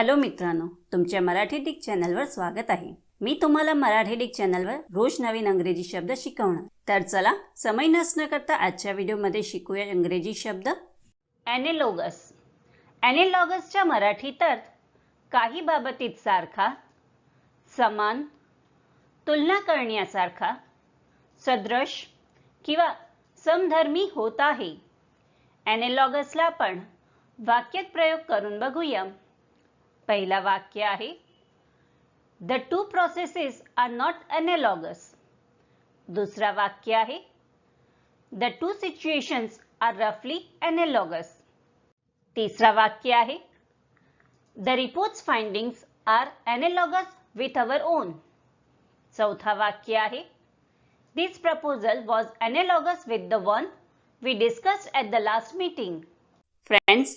Hello मित्रांनो तुमच्या Marathi Dick चॅनलवर स्वागत आहे. मी तुम्हाला मराठी डिक चॅनलवर रोज नवीन अंग्रेजी शब्द शिकवणार. तर चला समय नसणं करता आजच्या व्हिडिओमध्ये शिकूया इंग्रजी शब्द. ॲनेलॉगस ॲनेलॉगसच्या मराठीत अर्थ काही बाबतीत सारखा समान तुलना करण्यासारखा सदृश किंवा समधर्मी होत आहे. ॲनेलॉगसला आपण वाक्यात प्रयोग करून बघूया. पहिला वाक्य आहे. The two processes are not analogous दुसरा वाक्य आहे. द टू सिच्युएशन्स आर रफली ॲनेलॉगस तिसरा वाक्य आहे. The reports findings are analogous with our own चौथा वाक्य आहे. This proposal was analogous with the one we discussed at the last meeting friends